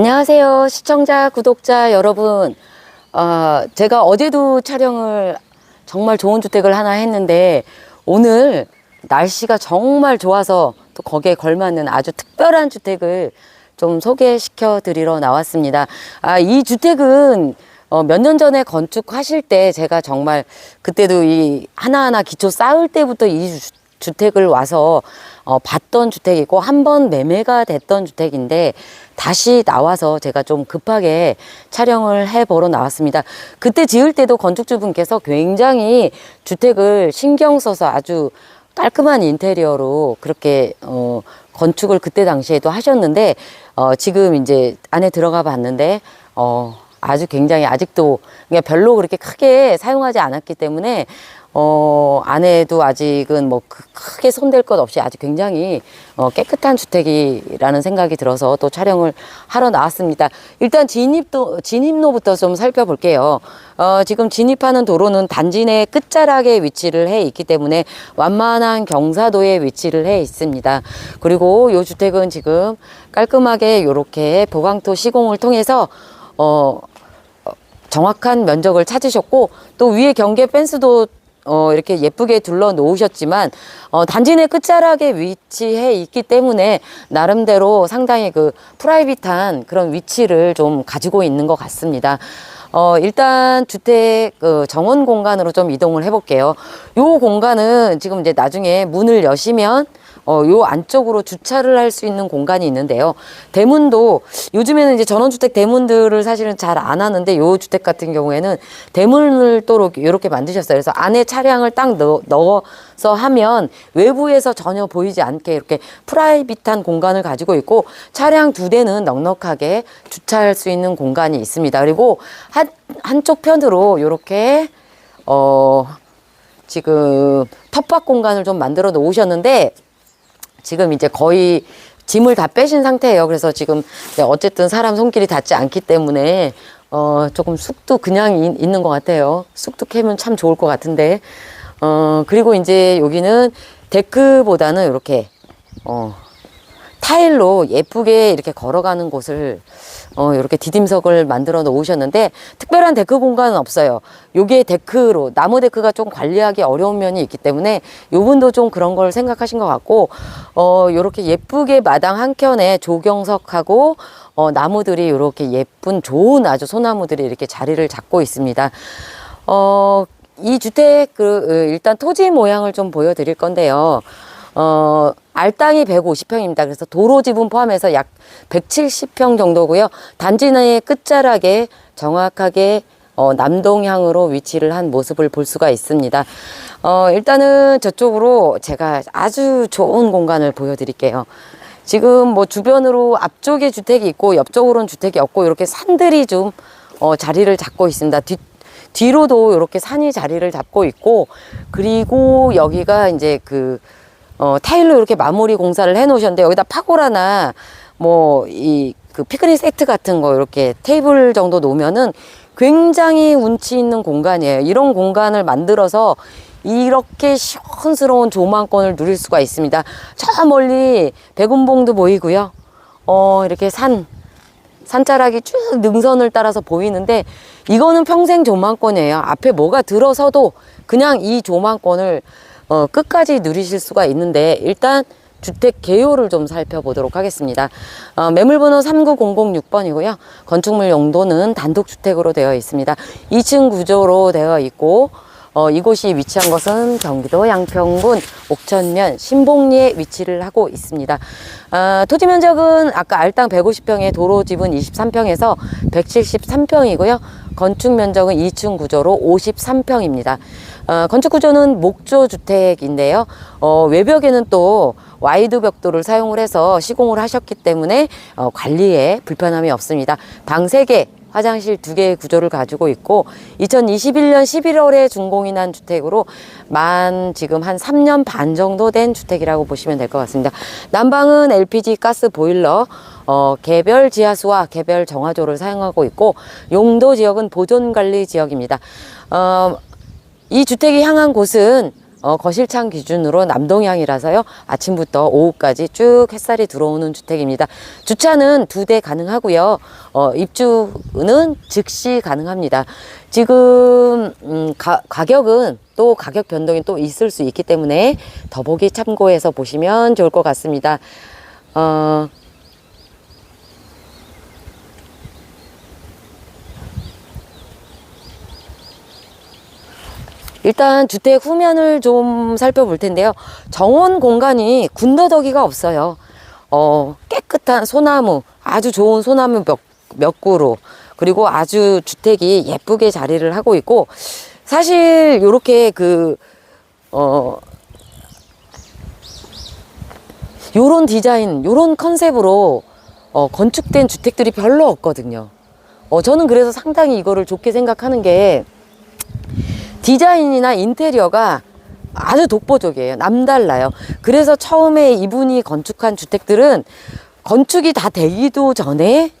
안녕하세요. 시청자, 구독자 여러분. 어, 제가 어제도 촬영을 정말 좋은 주택을 하나 했는데 오늘 날씨가 정말 좋아서 또 거기에 걸맞는 아주 특별한 주택을 좀 소개시켜 드리러 나왔습니다. 아, 이 주택은 어, 몇 년 전에 건축하실 때 제가 정말 그때도 이 하나하나 기초 쌓을 때부터 이 주, 주택을 와서 어, 봤던 주택이고 한 번 매매가 됐던 주택인데 다시 나와서 제가 좀 급하게 촬영을 해 보러 나왔습니다. 그때 지을 때도 건축주분께서 굉장히 주택을 신경 써서 아주 깔끔한 인테리어로 그렇게 어, 건축을 그때 당시에도 하셨는데 어, 지금 이제 안에 들어가 봤는데 어, 아주 굉장히 아직도 그냥 별로 그렇게 크게 사용하지 않았기 때문에 어, 안에도 아직은 뭐 크- 크게 손댈 것 없이 아주 굉장히 어, 깨끗한 주택이라는 생각이 들어서 또 촬영을 하러 나왔습니다. 일단 진입도, 진입로부터 좀 살펴볼게요. 어, 지금 진입하는 도로는 단지 내 끝자락에 위치를 해 있기 때문에 완만한 경사도에 위치를 해 있습니다. 그리고 이 주택은 지금 깔끔하게 이렇게 보강토 시공을 통해서 어, 정확한 면적을 찾으셨고 또 위에 경계 펜스도 어, 이렇게 예쁘게 둘러 놓으셨지만 어, 단지 내 끝자락에 위치해 있기 때문에 나름대로 상당히 그 프라이빗한 그런 위치를 좀 가지고 있는 것 같습니다. 어, 일단 주택 그 정원 공간으로 좀 이동을 해볼게요. 요 공간은 지금 이제 나중에 문을 여시면 어, 요 안쪽으로 주차를 할 수 있는 공간이 있는데요. 대문도 요즘에는 이제 전원주택 대문들을 사실은 잘 안 하는데 요 주택 같은 경우에는 대문을 또 이렇게 만드셨어요. 그래서 안에 차량을 딱 넣, 넣어서 하면 외부에서 전혀 보이지 않게 이렇게 프라이빗한 공간을 가지고 있고 차량 두 대는 넉넉하게 주차할 수 있는 공간이 있습니다. 그리고 한, 한쪽 편으로 이렇게 어, 지금 텃밭 공간을 좀 만들어 놓으셨는데 지금 이제 거의 짐을 다 빼신 상태예요. 그래서 지금 어쨌든 사람 손길이 닿지 않기 때문에 어 조금 쑥도 그냥 이- 있는 것 같아요. 쑥도 캐면 참 좋을 것 같은데 어 그리고 이제 여기는 데크보다는 이렇게 어 타일로 예쁘게 이렇게 걸어가는 곳을 어, 이렇게 디딤석을 만들어 놓으셨는데 특별한 데크 공간은 없어요. 요게 데크로 나무 데크가 좀 관리하기 어려운 면이 있기 때문에 요분도 좀 그런 걸 생각하신 것 같고 어, 요렇게 예쁘게 마당 한켠에 조경석하고 어, 나무들이 요렇게 예쁜 좋은 아주 소나무들이 이렇게 자리를 잡고 있습니다. 어, 이 주택 그 으, 일단 토지 모양을 좀 보여드릴 건데요. 어, 알땅이 150평입니다. 그래서 도로 지분 포함해서 약 170평 정도고요. 단지 내의 끝자락에 정확하게 어, 남동향으로 위치를 한 모습을 볼 수가 있습니다. 어, 일단은 저쪽으로 제가 아주 좋은 공간을 보여드릴게요. 지금 뭐 주변으로 앞쪽에 주택이 있고 옆쪽으로는 주택이 없고 이렇게 산들이 좀 어, 자리를 잡고 있습니다. 뒤, 뒤로도 이렇게 산이 자리를 잡고 있고 그리고 여기가 이제 그 어, 타일로 이렇게 마무리 공사를 해 놓으셨는데 여기다 파고라나 뭐 이 그 피크닉 세트 같은 거 이렇게 테이블 정도 놓으면은 굉장히 운치 있는 공간이에요. 이런 공간을 만들어서 이렇게 시원스러운 조망권을 누릴 수가 있습니다. 저 멀리 백운봉도 보이고요. 어, 이렇게 산, 산자락이 쭉 능선을 따라서 보이는데 이거는 평생 조망권이에요. 앞에 뭐가 들어서도 그냥 이 조망권을 어, 끝까지 누리실 수가 있는데 일단 주택 개요를 좀 살펴보도록 하겠습니다. 어, 매물번호 39006번이고요. 건축물 용도는 단독주택으로 되어 있습니다. 2층 구조로 되어 있고 어, 이곳이 위치한 것은 경기도 양평군 옥천면 신봉리에 위치를 하고 있습니다. 아, 토지 면적은 아까 알땅 150평에 도로 지분 23평에서 173평이고요. 건축 면적은 2층 구조로 53평입니다. 어, 건축 구조는 목조 주택인데요. 어, 외벽에는 또 와이드 벽돌을 사용을 해서 시공을 하셨기 때문에 어, 관리에 불편함이 없습니다. 방 3개, 화장실 두 개의 구조를 가지고 있고 2021년 11월에 준공이 난 주택으로 만 지금 한 3년 반 정도 된 주택이라고 보시면 될 것 같습니다. 난방은 LPG 가스 보일러 어, 개별 지하수와 개별 정화조를 사용하고 있고 용도 지역은 보존 관리 지역입니다. 어, 이 주택이 향한 곳은 어, 거실창 기준으로 남동향이라서요. 아침부터 오후까지 쭉 햇살이 들어오는 주택입니다. 주차는 두 대 가능하고요. 어, 입주는 즉시 가능합니다. 지금 음, 가, 가격은 또 가격 변동이 또 있을 수 있기 때문에 더보기 참고해서 보시면 좋을 것 같습니다. 어, 일단 주택 후면을 좀 살펴볼 텐데요. 정원 공간이 군더더기가 없어요. 어, 깨끗한 소나무, 아주 좋은 소나무 몇, 몇 그루, 그리고 아주 주택이 예쁘게 자리를 하고 있고, 사실 요렇게 그, 어, 요런 디자인, 요런 컨셉으로 어, 건축된 주택들이 별로 없거든요. 어, 저는 그래서 상당히 이거를 좋게 생각하는 게, 디자인이나 인테리어가 아주 독보적이에요. 남달라요. 그래서 처음에 이분이 건축한 주택들은 건축이 다 되기도 전에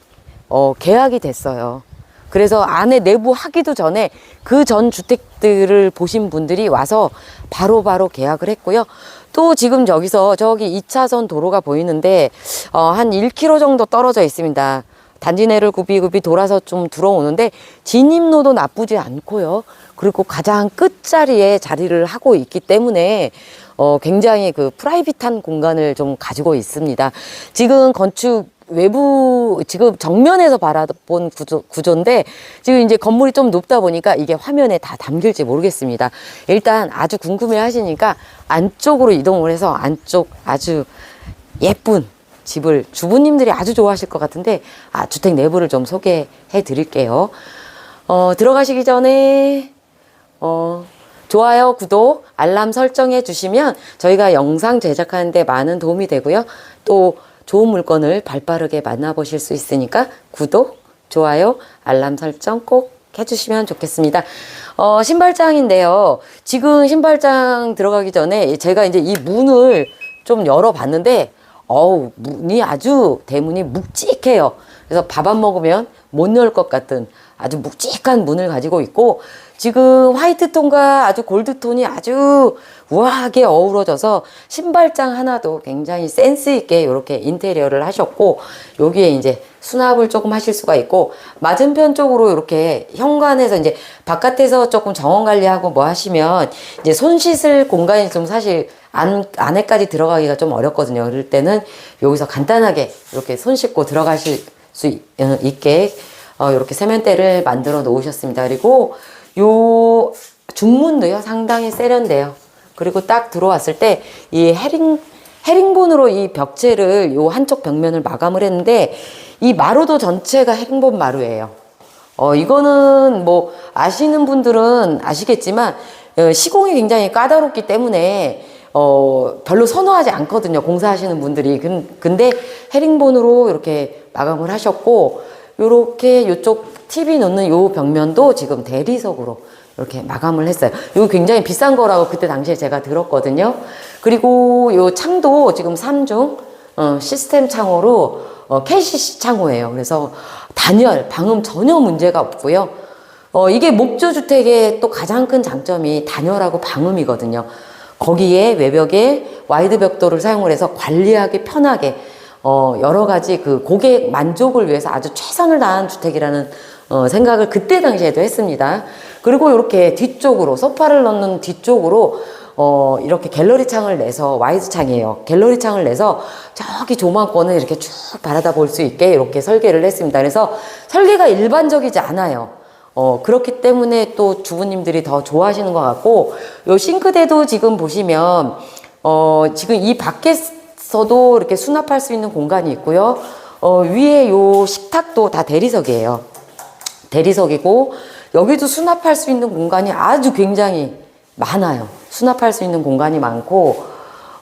어, 계약이 됐어요. 그래서 안에 내부 하기도 전에 그 전 주택들을 보신 분들이 와서 바로바로 바로 계약을 했고요. 또 지금 여기서 저기 2차선 도로가 보이는데 어, 한 1km 정도 떨어져 있습니다. 단지 내를 굽이굽이 돌아서 좀 들어오는데 진입로도 나쁘지 않고요. 그리고 가장 끝자리에 자리를 하고 있기 때문에 어, 굉장히 그 프라이빗한 공간을 좀 가지고 있습니다. 지금 건축 외부 지금 정면에서 바라본 구조, 구조인데 지금 이제 건물이 좀 높다 보니까 이게 화면에 다 담길지 모르겠습니다. 일단 아주 궁금해 하시니까 안쪽으로 이동을 해서 안쪽 아주 예쁜 집을 주부님들이 아주 좋아하실 것 같은데 아, 주택 내부를 좀 소개해 드릴게요. 어, 들어가시기 전에 어, 좋아요, 구독, 알람 설정해 주시면 저희가 영상 제작하는데 많은 도움이 되고요. 또 좋은 물건을 발빠르게 만나보실 수 있으니까 구독, 좋아요, 알람 설정 꼭 해주시면 좋겠습니다. 어, 신발장인데요. 지금 신발장 들어가기 전에 제가 이제 이 문을 좀 열어봤는데 어우, 문이 아주 대문이 묵직해요. 그래서 밥 안 먹으면 못 열 것 같은 아주 묵직한 문을 가지고 있고 지금 화이트 톤과 아주 골드 톤이 아주 우아하게 어우러져서 신발장 하나도 굉장히 센스 있게 이렇게 인테리어를 하셨고 여기에 이제 수납을 조금 하실 수가 있고 맞은편 쪽으로 이렇게 현관에서 이제 바깥에서 조금 정원 관리하고 뭐 하시면 이제 손 씻을 공간이 좀 사실 안, 안에까지 들어가기가 좀 어렵거든요. 그럴 때는 여기서 간단하게 이렇게 손 씻고 들어가실 수 있, 어, 있게 어, 이렇게 세면대를 만들어 놓으셨습니다. 그리고 요 중문도요 상당히 세련돼요. 그리고 딱 들어왔을 때 이 헤링 헤링본으로 이 벽체를 요 한쪽 벽면을 마감을 했는데 이 마루도 전체가 헤링본 마루예요. 어 이거는 뭐 아시는 분들은 아시겠지만 어, 시공이 굉장히 까다롭기 때문에 어 별로 선호하지 않거든요 공사하시는 분들이 근- 근데 헤링본으로 이렇게 마감을 하셨고 요렇게 요쪽 TV 놓는 요 벽면도 지금 대리석으로 이렇게 마감을 했어요. 이거 굉장히 비싼 거라고 그때 당시에 제가 들었거든요. 그리고 요 창도 지금 3중 어, 시스템 창호로 어, KCC 창호예요. 그래서 단열, 방음 전혀 문제가 없고요. 어, 이게 목조 주택의 또 가장 큰 장점이 단열하고 방음이거든요. 거기에 외벽에 와이드 벽돌을 사용을 해서 관리하기 편하게 어, 여러 가지 그 고객 만족을 위해서 아주 최선을 다한 주택이라는 어, 생각을 그때 당시에도 했습니다. 그리고 이렇게 뒤쪽으로, 소파를 넣는 뒤쪽으로 어, 이렇게 갤러리 창을 내서, 와이드 창이에요. 갤러리 창을 내서 저기 조망권을 이렇게 쭉 바라다 볼 수 있게 이렇게 설계를 했습니다. 그래서 설계가 일반적이지 않아요. 어, 그렇기 때문에 또 주부님들이 더 좋아하시는 것 같고, 요 싱크대도 지금 보시면, 어, 지금 이 밖에서도 이렇게 수납할 수 있는 공간이 있고요. 어, 위에 요 식탁도 다 대리석이에요. 대리석이고, 여기도 수납할 수 있는 공간이 아주 굉장히 많아요. 수납할 수 있는 공간이 많고,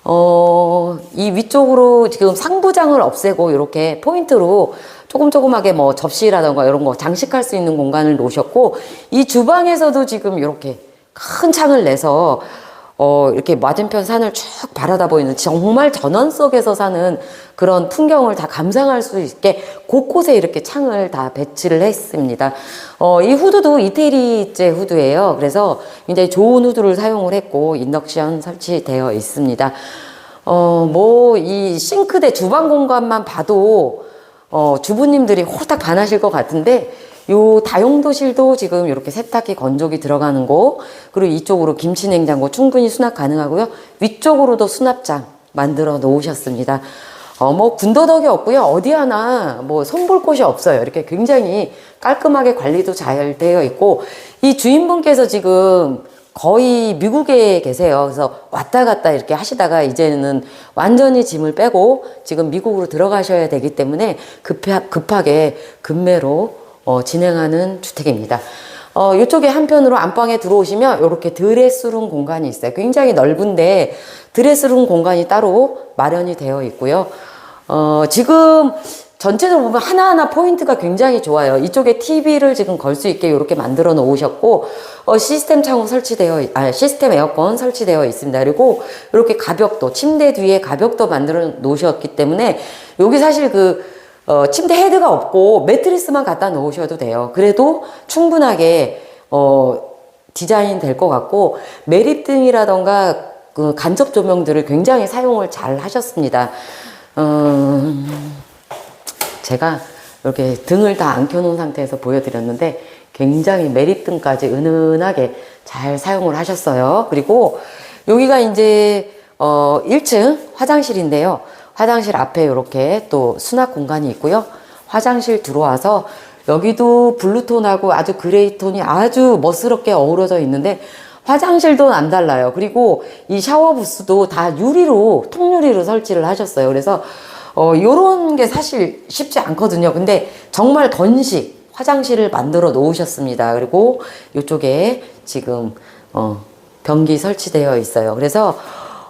어, 이 위쪽으로 지금 상부장을 없애고 이렇게 포인트로 조금 조금하게 뭐 접시라던가 이런 거 장식할 수 있는 공간을 놓으셨고, 이 주방에서도 지금 이렇게 큰 창을 내서 어, 이렇게 맞은편 산을 쭉 바라다 보이는 정말 전원 속에서 사는 그런 풍경을 다 감상할 수 있게 곳곳에 이렇게 창을 다 배치를 했습니다. 어, 이 후드도 이태리제 후드예요. 그래서 굉장히 좋은 후드를 사용을 했고 인덕션 설치되어 있습니다. 어, 뭐, 이 싱크대 주방 공간만 봐도 어, 주부님들이 홀딱 반하실 것 같은데 요 다용도실도 지금 이렇게 세탁기 건조기 들어가는 곳 그리고 이쪽으로 김치 냉장고 충분히 수납 가능하고요. 위쪽으로도 수납장 만들어 놓으셨습니다. 어, 뭐 군더더기 없고요. 어디 하나 뭐 손볼 곳이 없어요. 이렇게 굉장히 깔끔하게 관리도 잘 되어 있고 이 주인분께서 지금 거의 미국에 계세요. 그래서 왔다 갔다 이렇게 하시다가 이제는 완전히 짐을 빼고 지금 미국으로 들어가셔야 되기 때문에 급하, 급하게 급매로 어, 진행하는 주택입니다. 어, 이쪽에 한편으로 안방에 들어오시면 이렇게 드레스룸 공간이 있어요. 굉장히 넓은데 드레스룸 공간이 따로 마련이 되어 있고요. 어, 지금 전체적으로 보면 하나하나 포인트가 굉장히 좋아요. 이쪽에 TV를 지금 걸 수 있게 이렇게 만들어 놓으셨고, 어, 시스템 창호 설치되어, 있- 아, 시스템 에어컨 설치되어 있습니다. 그리고 이렇게 가벽도, 침대 뒤에 가벽도 만들어 놓으셨기 때문에, 여기 사실 그, 어, 침대 헤드가 없고 매트리스만 갖다 놓으셔도 돼요. 그래도 충분하게, 어, 디자인 될 것 같고, 매립등이라던가 그 간접 조명들을 굉장히 사용을 잘 하셨습니다. 음, 제가 이렇게 등을 다 안 켜놓은 상태에서 보여드렸는데 굉장히 매립등까지 은은하게 잘 사용을 하셨어요. 그리고 여기가 이제 어 1층 화장실인데요. 화장실 앞에 이렇게 또 수납 공간이 있고요. 화장실 들어와서 여기도 블루톤하고 아주 그레이톤이 아주 멋스럽게 어우러져 있는데 화장실도 안 달라요. 그리고 이 샤워 부스도 다 유리로 통유리로 설치를 하셨어요. 그래서 어 요런 게 사실 쉽지 않거든요. 근데 정말 건식 화장실을 만들어 놓으셨습니다. 그리고 이쪽에 지금 어 변기 설치되어 있어요. 그래서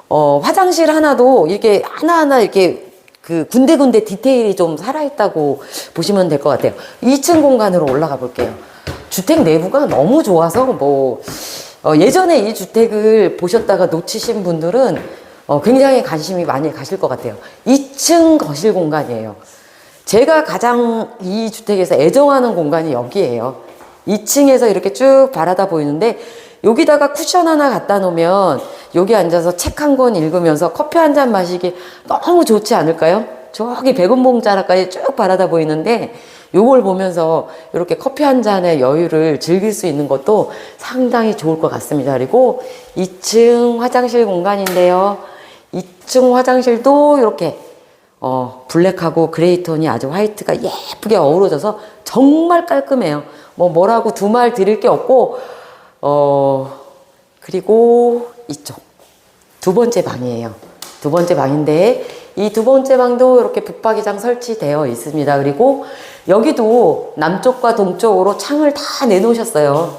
어 화장실 하나도 이렇게 하나하나 이렇게 그 군데군데 디테일이 좀 살아있다고 보시면 될 것 같아요. 2층 공간으로 올라가 볼게요. 주택 내부가 너무 좋아서 뭐 어, 예전에 이 주택을 보셨다가 놓치신 분들은 어, 굉장히 관심이 많이 가실 것 같아요. 2층 거실 공간이에요. 제가 가장 이 주택에서 애정하는 공간이 여기예요. 2층에서 이렇게 쭉 바라다 보이는데 여기다가 쿠션 하나 갖다 놓으면 여기 앉아서 책 한 권 읽으면서 커피 한 잔 마시기 너무 좋지 않을까요? 저기 백운봉 자락까지 쭉 바라다 보이는데 요걸 보면서 이렇게 커피 한 잔의 여유를 즐길 수 있는 것도 상당히 좋을 것 같습니다. 그리고 2층 화장실 공간인데요. 2층 화장실도 이렇게 어, 블랙하고 그레이 톤이 아주 화이트가 예쁘게 어우러져서 정말 깔끔해요. 뭐 뭐라고 두 말 드릴 게 없고 어 그리고 이쪽 두 번째 방이에요. 두 번째 방인데 이 두 번째 방도 이렇게 붙박이장 설치되어 있습니다. 그리고 여기도 남쪽과 동쪽으로 창을 다 내놓으셨어요.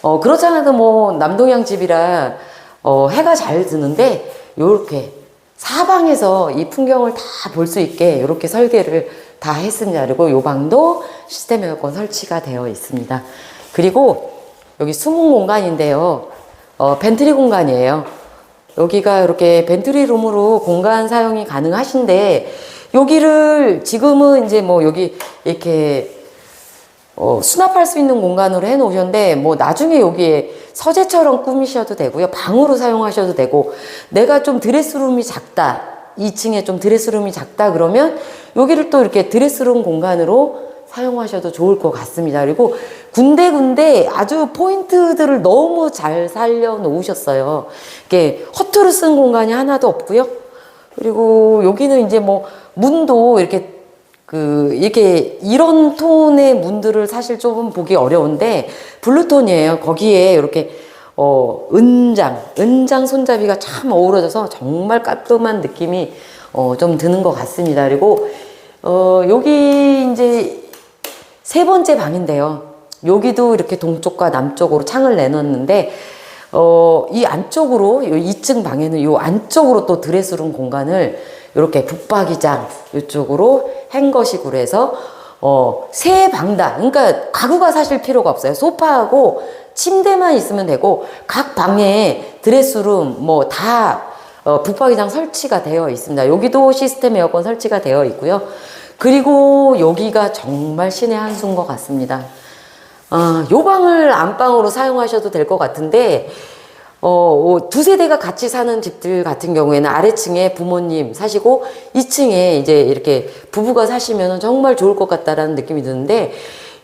어 그렇지 않아도 뭐 남동향 집이라 어 해가 잘 드는데 요렇게 사방에서 이 풍경을 다 볼 수 있게 이렇게 설계를 다 했습니다. 그리고 요 방도 시스템 에어컨 설치가 되어 있습니다. 그리고 여기 숨은 공간인데요. 어, 벤트리 공간이에요. 여기가 이렇게 벤트리 룸으로 공간 사용이 가능하신데 여기를 지금은 이제 뭐 여기 이렇게 어, 수납할 수 있는 공간으로 해 놓으셨는데, 뭐, 나중에 여기에 서재처럼 꾸미셔도 되고요. 방으로 사용하셔도 되고, 내가 좀 드레스룸이 작다. 2층에 좀 드레스룸이 작다. 그러면 여기를 또 이렇게 드레스룸 공간으로 사용하셔도 좋을 것 같습니다. 그리고 군데군데 아주 포인트들을 너무 잘 살려 놓으셨어요. 이게 허투루 쓴 공간이 하나도 없고요. 그리고 여기는 이제 뭐, 문도 이렇게 그 이렇게 이런 톤의 문들을 사실 조금 보기 어려운데 블루톤이에요. 거기에 이렇게 어 은장 은장 손잡이가 참 어우러져서 정말 깔끔한 느낌이 어 좀 드는 것 같습니다. 그리고 어 여기 이제 세 번째 방인데요. 여기도 이렇게 동쪽과 남쪽으로 창을 내놨는데 어, 이 안쪽으로, 요 2층 방에는 요 안쪽으로 또 드레스룸 공간을 이렇게 붙박이장 이쪽으로 행거식으로 해서 어, 세 방다. 그러니까 가구가 사실 필요가 없어요. 소파하고 침대만 있으면 되고 각 방에 드레스룸 뭐다 어, 북박이장 설치가 되어 있습니다. 여기도 시스템 에어컨 설치가 되어 있고요. 그리고 여기가 정말 신의 한 수인 것 같습니다. 아, 요 방을 안방으로 사용하셔도 될 것 같은데, 어, 어, 두 세대가 같이 사는 집들 같은 경우에는 아래층에 부모님 사시고 2층에 이제 이렇게 부부가 사시면 정말 좋을 것 같다라는 느낌이 드는데,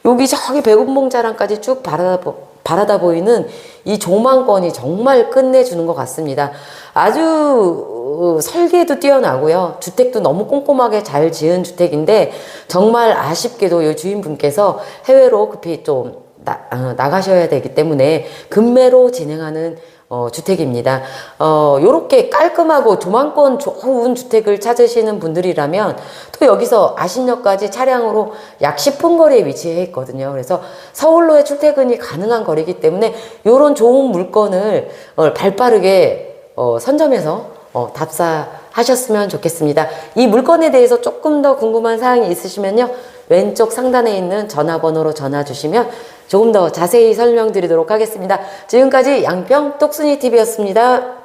여기 저기 백운봉 자랑까지 쭉 바라다, 보- 바라다 보이는 이 조망권이 정말 끝내주는 것 같습니다. 아주 어, 설계도 뛰어나고요. 주택도 너무 꼼꼼하게 잘 지은 주택인데 정말 아쉽게도 이 주인분께서 해외로 급히 좀 나, 어, 나가셔야 되기 때문에 금매로 진행하는 어, 주택입니다. 어, 요렇게 깔끔하고 조망권 좋은 주택을 찾으시는 분들이라면 또 여기서 아신역까지 차량으로 약 10분 거리에 위치해 있거든요. 그래서 서울로의 출퇴근이 가능한 거리이기 때문에 요런 좋은 물건을 어, 발빠르게 어, 선점해서 어, 답사하셨으면 좋겠습니다. 이 물건에 대해서 조금 더 궁금한 사항이 있으시면요. 왼쪽 상단에 있는 전화번호로 전화 주시면 조금 더 자세히 설명드리도록 하겠습니다. 지금까지 양평 똑순이 TV였습니다.